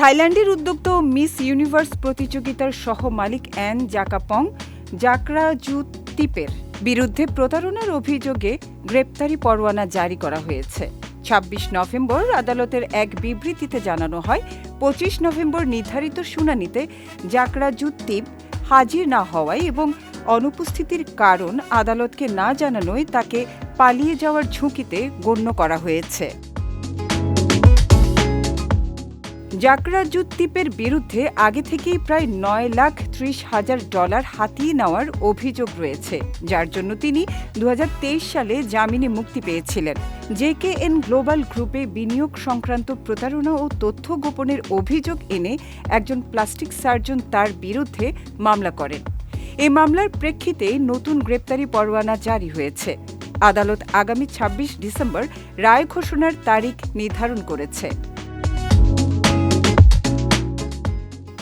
থাইল্যান্ডের উদ্যোক্ত miss universe প্রতিযোগিতার সহ মালিক অ্যান জাকাপং জাকরা জুতিপের বিরুদ্ধে প্রতারণার অভিযোগে গ্রেপ্তারি পরোয়ানা জারি করা হয়েছে। ছাব্বিশ নভেম্বর আদালতের এক বিবৃতিতে জানানো হয়, পঁচিশ নভেম্বর নির্ধারিত শুনানিতে জাকরা জুত্তিপ হাজির না হওয়ায় এবং অনুপস্থিতির কারণ আদালতকে না জানানোয় তাকে পালিয়ে যাওয়ার ঝুঁকিতে গণ্য করা হয়েছে। জাকরাজুদ্দীপের বিরুদ্ধে আগে থেকেই প্রায় নয় লাখ ত্রিশ হাজার ডলার হাতিয়ে নেওয়ার অভিযোগ রয়েছে, যার জন্য তিনি দু হাজার তেইশ সালে জামিনে মুক্তি পেয়েছিলেন। জেকে এন গ্লোবাল গ্রুপে বিনিয়োগ সংক্রান্ত প্রতারণা ও তথ্য গোপনের অভিযোগ এনে একজন প্লাস্টিক সার্জন তার বিরুদ্ধে মামলা করেন। এই মামলার প্রেক্ষিতে নতুন গ্রেপ্তারি পরোয়ানা জারি হয়েছে। আদালত আগামী ২৬ ডিসেম্বর রায় ঘোষণার তারিখ নির্ধারণ করেছে।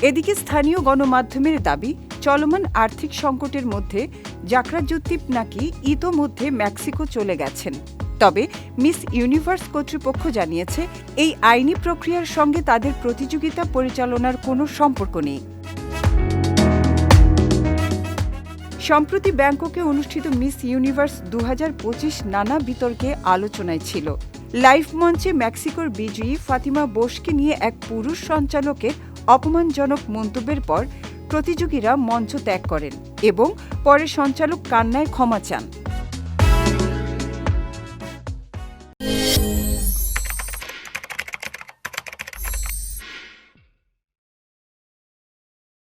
এদিকে স্থানীয় গণমাধ্যমের দাবি, চলমান আর্থিক সংকটের মধ্যে জাকরাজুদ্দীপ নাকি ইতোমধ্যে মেক্সিকো চলে গেছেন। তবে মিস ইউনিভার্স কর্তৃপক্ষ জানিয়েছে, এই আইনি প্রক্রিয়ার সঙ্গে তাদের প্রতিযোগিতা পরিচালনার কোনো সম্পর্ক নেই। সম্প্রতি ব্যাংককে অনুষ্ঠিত মিস ইউনিভার্স দু হাজার পঁচিশ নানা বিতর্কে আলোচনায় ছিল। লাইভ মঞ্চে মেক্সিকোর বিজয়ী ফাতিমা বোসকে নিয়ে এক পুরুষ সঞ্চালকের অপমানজনক মন্তব্যের পর প্রতিযোগীরা মঞ্চ ত্যাগ করেন এবং পরে সঞ্চালক কান্নায় ক্ষমা চান।